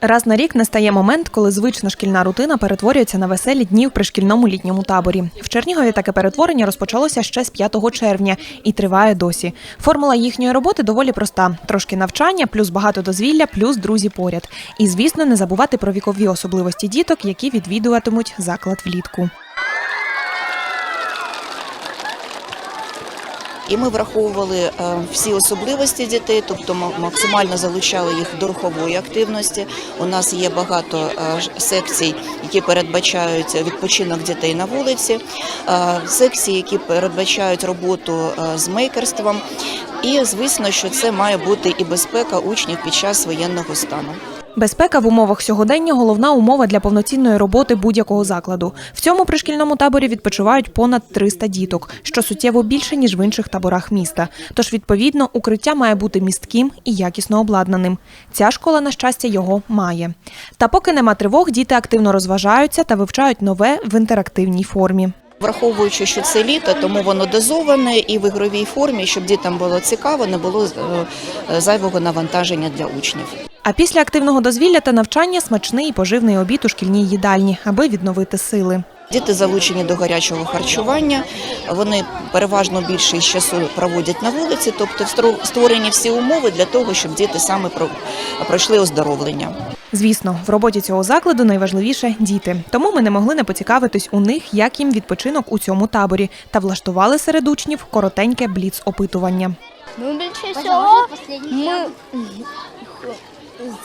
Раз на рік настає момент, коли звична шкільна рутина перетворюється на веселі дні в пришкільному літньому таборі. В Чернігові таке перетворення розпочалося ще з 5 червня і триває досі. Формула їхньої роботи доволі проста: трошки навчання, плюс багато дозвілля, плюс друзі поряд. І звісно, не забувати про вікові особливості діток, які відвідуватимуть заклад влітку. І ми враховували е, всі особливості дітей, тобто максимально залучали їх до рухової активності. У нас є багато е, секцій, які передбачають відпочинок дітей на вулиці, е, секції, які передбачають роботу з мейкерством. І звісно, що це має бути і безпека учнів під час воєнного стану. Безпека в умовах сьогодення головна умова для повноцінної роботи будь-якого закладу. В цьому пришкільному таборі відпочивають понад 300 діток, що суттєво більше ніж в інших таборах міста. Тож, відповідно, укриття має бути містким і якісно обладнаним. Ця школа, на щастя, його має. Та поки нема тривог, діти активно розважаються та вивчають нове в інтерактивній формі. Враховуючи, що це літо, тому воно дозоване і в ігровій формі, щоб дітям було цікаво, не було е, зайвого навантаження для учнів. А після активного дозвілля та навчання смачний і поживний обід у шкільній їдальні, аби відновити сили. Діти залучені до гарячого харчування. Вони переважно більше часу проводять на вулиці, тобто створені всі умови для того, щоб діти саме про- пройшли оздоровлення. Звісно, в роботі цього закладу найважливіше діти. Тому ми не могли не поцікавитись у них, як їм відпочинок у цьому таборі, та влаштували серед учнів коротеньке бліц-опитування. Ну, більше всього ми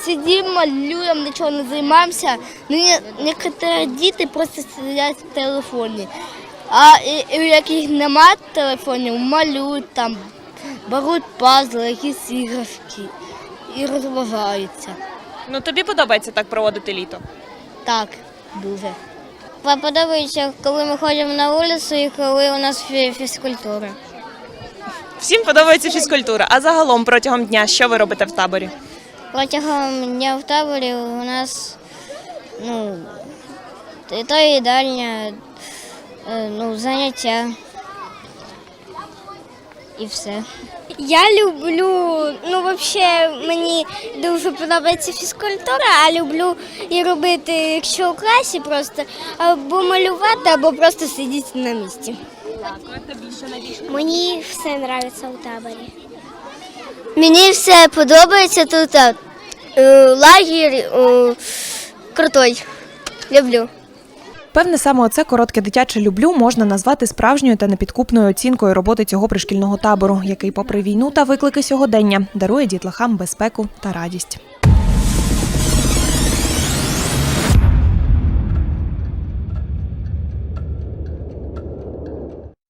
сидимо, малюємо, нічого не займаємося. Ну, Некоторі діти просто сидять в телефоні. А і, і у яких немає телефонів, малюють там, беруть пазли, якісь іграшки і розважаються. Ну тобі подобається так проводити літо? Так, дуже. Подобається, коли ми ходимо на вулицю і коли у нас фізкультура. Всім подобається фізкультура. А загалом протягом дня що ви робите в таборі? Протягом дня в таборі у нас ну, і то їдальня, е, ну, заняття і все. Я люблю, ну взагалі мені дуже подобається фізкультура, а люблю і робити, якщо у класі просто або малювати, або просто сидіти на місці. Мені все подобається у таборі. Мені все подобається тут. Лагір лагерь крутой. Люблю. Певне, саме оце коротке дитяче люблю можна назвати справжньою та непідкупною оцінкою роботи цього пришкільного табору, який, попри війну та виклики сьогодення, дарує дітлахам безпеку та радість.